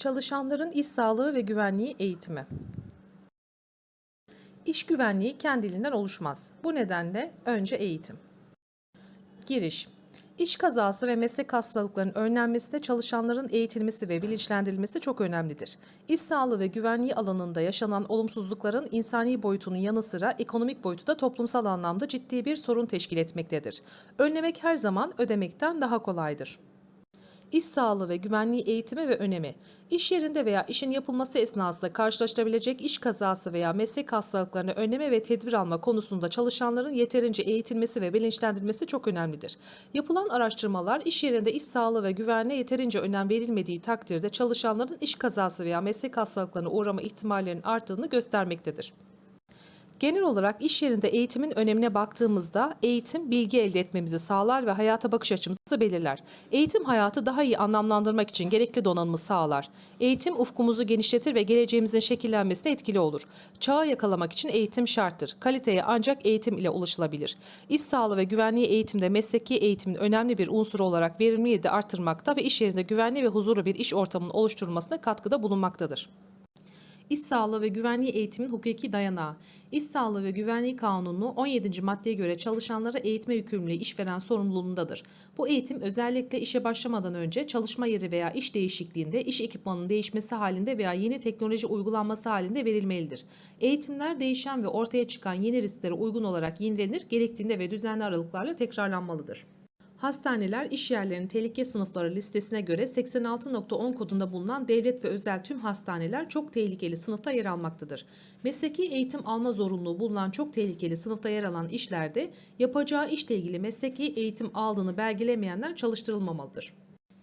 Çalışanların iş sağlığı ve güvenliği eğitimi. İş güvenliği kendiliğinden oluşmaz. Bu nedenle önce eğitim. Giriş İş kazası ve meslek hastalıklarının önlenmesinde çalışanların eğitilmesi ve bilinçlendirilmesi çok önemlidir. İş sağlığı ve güvenliği alanında yaşanan olumsuzlukların insani boyutunun yanı sıra ekonomik boyutu da toplumsal anlamda ciddi bir sorun teşkil etmektedir. Önlemek her zaman ödemekten daha kolaydır. İş sağlığı ve güvenliği eğitimi ve önemi. İş yerinde veya işin yapılması esnasında karşılaşılabilecek iş kazası veya meslek hastalıklarını önleme ve tedbir alma konusunda çalışanların yeterince eğitilmesi ve bilinçlendirilmesi çok önemlidir. Yapılan araştırmalar iş yerinde iş sağlığı ve güvenliğe yeterince önem verilmediği takdirde çalışanların iş kazası veya meslek hastalıklarına uğrama ihtimallerinin arttığını göstermektedir. Genel olarak iş yerinde eğitimin önemine baktığımızda eğitim bilgi elde etmemizi sağlar ve hayata bakış açımızı belirler. Eğitim hayatı daha iyi anlamlandırmak için gerekli donanımı sağlar. Eğitim ufkumuzu genişletir ve geleceğimizin şekillenmesine etkili olur. Çağı yakalamak için eğitim şarttır. Kaliteye ancak eğitim ile ulaşılabilir. İş sağlığı ve güvenliği eğitimde mesleki eğitimin önemli bir unsuru olarak verimliliği de arttırmakta ve iş yerinde güvenli ve huzurlu bir iş ortamının oluşturulmasına katkıda bulunmaktadır. İş sağlığı ve güvenliği eğitimin hukuki dayanağı. İş sağlığı ve güvenliği kanunu 17. maddeye göre çalışanlara eğitme yükümlülüğü işveren sorumluluğundadır. Bu eğitim özellikle işe başlamadan önce çalışma yeri veya iş değişikliğinde, iş ekipmanının değişmesi halinde veya yeni teknoloji uygulanması halinde verilmelidir. Eğitimler değişen ve ortaya çıkan yeni risklere uygun olarak yenilenir, gerektiğinde ve düzenli aralıklarla tekrarlanmalıdır. Hastaneler iş yerlerinin tehlike sınıfları listesine göre 86.10 kodunda bulunan devlet ve özel tüm hastaneler çok tehlikeli sınıfta yer almaktadır. Mesleki eğitim alma zorunluluğu bulunan çok tehlikeli sınıfta yer alan işlerde yapacağı işle ilgili mesleki eğitim aldığını belgelemeyenler çalıştırılmamalıdır.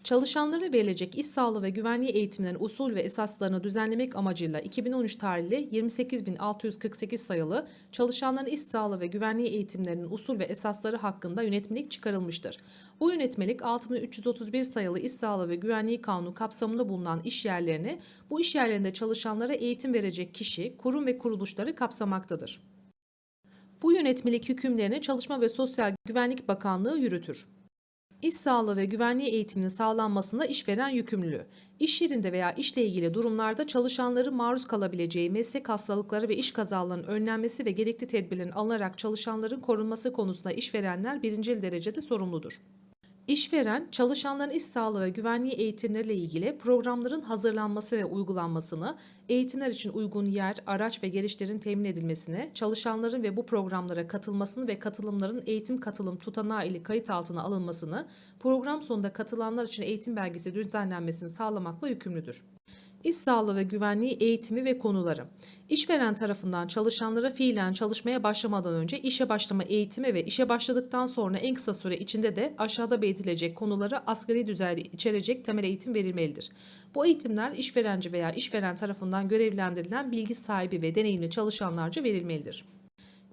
Çalışanlara verilecek iş sağlığı ve güvenliği eğitimlerinin usul ve esaslarını düzenlemek amacıyla 2013 tarihli 28648 sayılı Çalışanların iş sağlığı ve güvenliği eğitimlerinin usul ve esasları hakkında yönetmelik çıkarılmıştır. Bu yönetmelik 6331 sayılı iş sağlığı ve güvenliği kanunu kapsamında bulunan iş yerlerini, bu iş yerlerinde çalışanlara eğitim verecek kişi, kurum ve kuruluşları kapsamaktadır. Bu yönetmelik hükümlerini Çalışma ve Sosyal Güvenlik Bakanlığı yürütür. İş sağlığı ve güvenliği eğitiminin sağlanmasında işveren yükümlülüğü. İş yerinde veya işle ilgili durumlarda çalışanların maruz kalabileceği meslek hastalıkları ve iş kazalarının önlenmesi ve gerekli tedbirlerin alınarak çalışanların korunması konusunda işverenler birinci derecede sorumludur. İşveren, çalışanların iş sağlığı ve güvenliği eğitimleriyle ilgili programların hazırlanması ve uygulanmasını, eğitimler için uygun yer, araç ve gereçlerin temin edilmesine, çalışanların ve bu programlara katılmasını ve katılımların eğitim katılım tutanağı ile kayıt altına alınmasını, program sonunda katılanlar için eğitim belgesi düzenlenmesini sağlamakla yükümlüdür. İş sağlığı ve güvenliği eğitimi ve konuları. İşveren tarafından çalışanlara fiilen çalışmaya başlamadan önce işe başlama eğitimi ve işe başladıktan sonra en kısa süre içinde de aşağıda belirtilecek konuları asgari düzeyde içerecek temel eğitim verilmelidir. Bu eğitimler işverenci veya işveren tarafından görevlendirilen bilgi sahibi ve deneyimli çalışanlarca verilmelidir.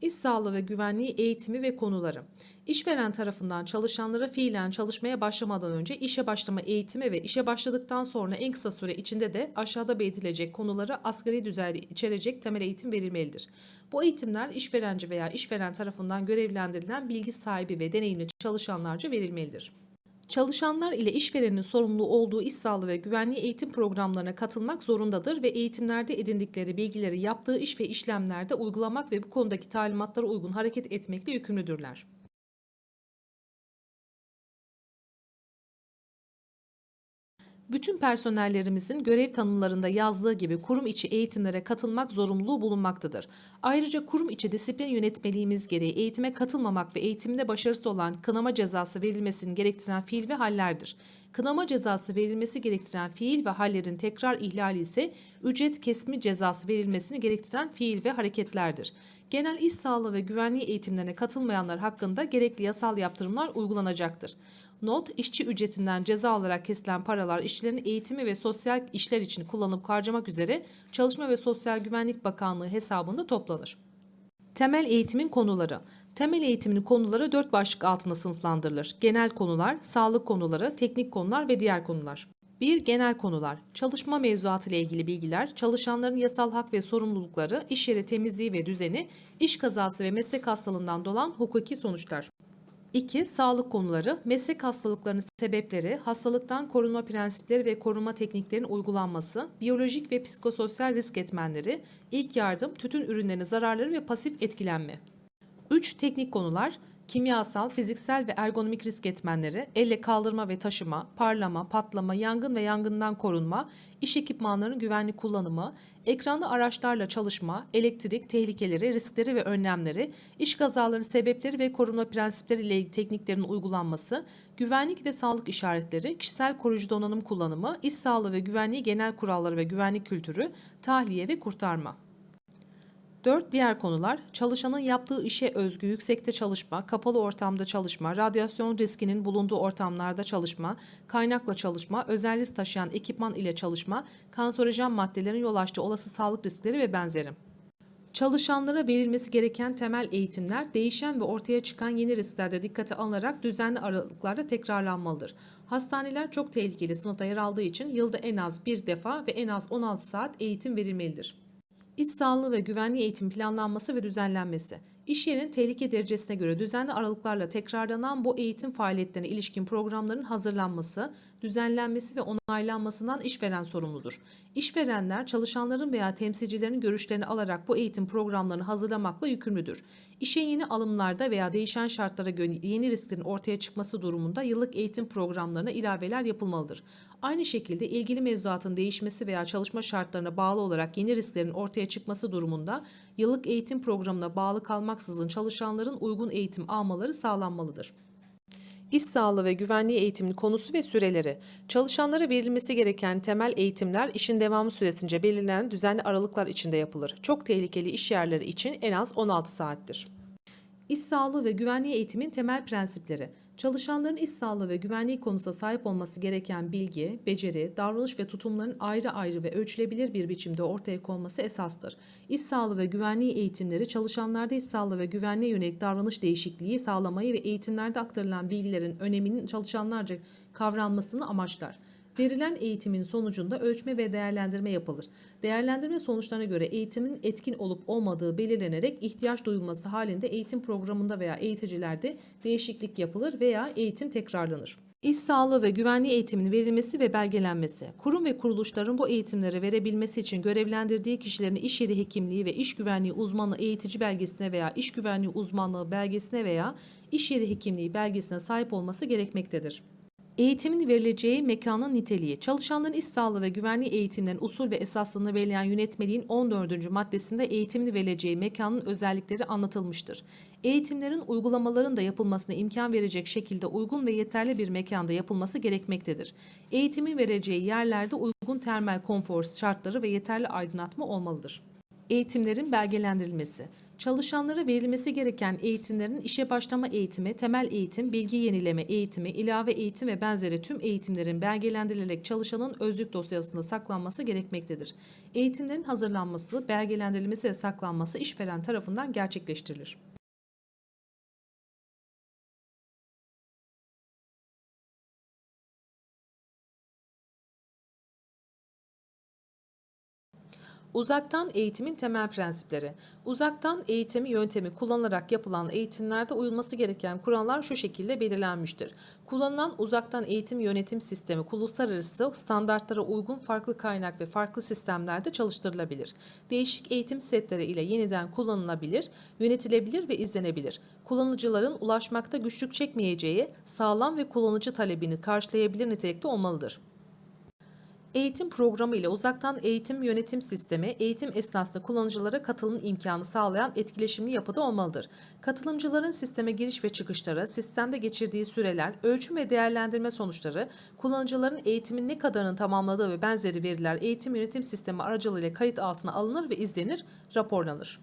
İş sağlığı ve güvenliği eğitimi ve konuları. İşveren tarafından çalışanlara fiilen çalışmaya başlamadan önce işe başlama eğitimi ve işe başladıktan sonra en kısa süre içinde de aşağıda belirtilecek konuları asgari düzeyde içerecek temel eğitim verilmelidir. Bu eğitimler işverenci veya işveren tarafından görevlendirilen bilgi sahibi ve deneyimli çalışanlarca verilmelidir. Çalışanlar ile işverenin sorumlu olduğu iş sağlığı ve güvenliği eğitim programlarına katılmak zorundadır ve eğitimlerde edindikleri bilgileri yaptığı iş ve işlemlerde uygulamak ve bu konudaki talimatlara uygun hareket etmekle yükümlüdürler. Bütün personellerimizin görev tanımlarında yazdığı gibi kurum içi eğitimlere katılmak zorunluluğu bulunmaktadır. Ayrıca kurum içi disiplin yönetmeliğimiz gereği eğitime katılmamak ve eğitimde başarısız olan kınama cezası verilmesini gerektiren fiil ve hallerdir. Kınama cezası verilmesi gerektiren fiil ve hallerin tekrar ihlali ise ücret kesimi cezası verilmesini gerektiren fiil ve hareketlerdir. Genel iş sağlığı ve güvenliği eğitimlerine katılmayanlar hakkında gerekli yasal yaptırımlar uygulanacaktır. Not, işçi ücretinden ceza olarak kesilen paralar işçilerin eğitimi ve sosyal işler için kullanıp harcamak üzere Çalışma ve Sosyal Güvenlik Bakanlığı hesabında toplanır. Temel eğitimin konuları. Temel eğitimin konuları dört başlık altında sınıflandırılır. Genel konular, sağlık konuları, teknik konular ve diğer konular. 1. Genel konular. Çalışma mevzuatı ile ilgili bilgiler, çalışanların yasal hak ve sorumlulukları, iş yeri temizliği ve düzeni, iş kazası ve meslek hastalığından dolan hukuki sonuçlar. 2. Sağlık konuları, meslek hastalıklarının sebepleri, hastalıktan korunma prensipleri ve korunma tekniklerinin uygulanması, biyolojik ve psikososyal risk etmenleri, ilk yardım, tütün ürünlerinin zararları ve pasif etkilenme. 3. Teknik konular, kimyasal, fiziksel ve ergonomik risk etmenleri, elle kaldırma ve taşıma, parlama, patlama, yangın ve yangından korunma, iş ekipmanlarının güvenli kullanımı, ekranlı araçlarla çalışma, elektrik tehlikeleri, riskleri ve önlemleri, iş kazalarının sebepleri ve korunma prensipleri ile tekniklerin uygulanması, güvenlik ve sağlık işaretleri, kişisel koruyucu donanım kullanımı, iş sağlığı ve güvenliği genel kuralları ve güvenlik kültürü, tahliye ve kurtarma. 4. Diğer konular çalışanın yaptığı işe özgü yüksekte çalışma, kapalı ortamda çalışma, radyasyon riskinin bulunduğu ortamlarda çalışma, kaynakla çalışma, özel risk taşıyan ekipman ile çalışma, kanserojen maddelerin yol açtığı olası sağlık riskleri ve benzeri. Çalışanlara verilmesi gereken temel eğitimler değişen ve ortaya çıkan yeni risklerde dikkate alınarak düzenli aralıklarla tekrarlanmalıdır. Hastaneler çok tehlikeli sınıfta yer aldığı için yılda en az bir defa ve en az 16 saat eğitim verilmelidir. İş sağlığı ve güvenliği eğitim planlanması ve düzenlenmesi. İş yerinin tehlike derecesine göre düzenli aralıklarla tekrarlanan bu eğitim faaliyetlerine ilişkin programların hazırlanması, düzenlenmesi ve onaylanmasından işveren sorumludur. İşverenler çalışanların veya temsilcilerin görüşlerini alarak bu eğitim programlarını hazırlamakla yükümlüdür. İşe yeni alımlarda veya değişen şartlara göre yeni risklerin ortaya çıkması durumunda yıllık eğitim programlarına ilaveler yapılmalıdır. Aynı şekilde ilgili mevzuatın değişmesi veya çalışma şartlarına bağlı olarak yeni risklerin ortaya çıkması durumunda yıllık eğitim programına bağlı kalmaksızın çalışanların uygun eğitim almaları sağlanmalıdır. İş sağlığı ve güvenliği eğitiminin konusu ve süreleri. Çalışanlara verilmesi gereken temel eğitimler işin devamı süresince belirlenen düzenli aralıklar içinde yapılır. Çok tehlikeli iş yerleri için en az 16 saattir. İş sağlığı ve güvenliği eğitimin temel prensipleri. Çalışanların iş sağlığı ve güvenliği konusunda sahip olması gereken bilgi, beceri, davranış ve tutumların ayrı ayrı ve ölçülebilir bir biçimde ortaya konması esastır. İş sağlığı ve güvenliği eğitimleri çalışanlarda iş sağlığı ve güvenliğe yönelik davranış değişikliği sağlamayı ve eğitimlerde aktarılan bilgilerin öneminin çalışanlarca kavranmasını amaçlar. Verilen eğitimin sonucunda ölçme ve değerlendirme yapılır. Değerlendirme sonuçlarına göre eğitimin etkin olup olmadığı belirlenerek ihtiyaç duyulması halinde eğitim programında veya eğiticilerde değişiklik yapılır veya eğitim tekrarlanır. İş sağlığı ve güvenliği eğitiminin verilmesi ve belgelenmesi. Kurum ve kuruluşların bu eğitimleri verebilmesi için görevlendirdiği kişilerin iş yeri hekimliği ve iş güvenliği uzmanı eğitici belgesine veya iş güvenliği uzmanlığı belgesine veya iş yeri hekimliği belgesine sahip olması gerekmektedir. Eğitimin verileceği mekanın niteliği. Çalışanların iş sağlığı ve güvenliği eğitimlerinin usul ve esaslarını belirleyen yönetmeliğin 14. maddesinde eğitimin verileceği mekanın özellikleri anlatılmıştır. Eğitimlerin uygulamaların da yapılmasına imkan verecek şekilde uygun ve yeterli bir mekanda yapılması gerekmektedir. Eğitimin vereceği yerlerde uygun termal konfor şartları ve yeterli aydınlatma olmalıdır. Eğitimlerin belgelendirilmesi. Çalışanlara verilmesi gereken eğitimlerin işe başlama eğitimi, temel eğitim, bilgi yenileme eğitimi, ilave eğitim ve benzeri tüm eğitimlerin belgelendirilerek çalışanın özlük dosyasında saklanması gerekmektedir. Eğitimlerin hazırlanması, belgelendirilmesi ve saklanması işveren tarafından gerçekleştirilir. Uzaktan eğitimin temel prensipleri. Uzaktan eğitim yöntemi kullanılarak yapılan eğitimlerde uyulması gereken kurallar şu şekilde belirlenmiştir. Kullanılan uzaktan eğitim yönetim sistemi uluslararası standartlara uygun farklı kaynak ve farklı sistemlerde çalıştırılabilir. Değişik eğitim setleri ile yeniden kullanılabilir, yönetilebilir ve izlenebilir. Kullanıcıların ulaşmakta güçlük çekmeyeceği sağlam ve kullanıcı talebini karşılayabilir nitelikte olmalıdır. Eğitim programı ile uzaktan eğitim yönetim sistemi eğitim esnasında kullanıcılara katılım imkanı sağlayan etkileşimli yapıda olmalıdır. Katılımcıların sisteme giriş ve çıkışları, sistemde geçirdiği süreler, ölçüm ve değerlendirme sonuçları, kullanıcıların eğitimin ne kadarını tamamladığı ve benzeri veriler eğitim yönetim sistemi aracılığıyla kayıt altına alınır ve izlenir, raporlanır.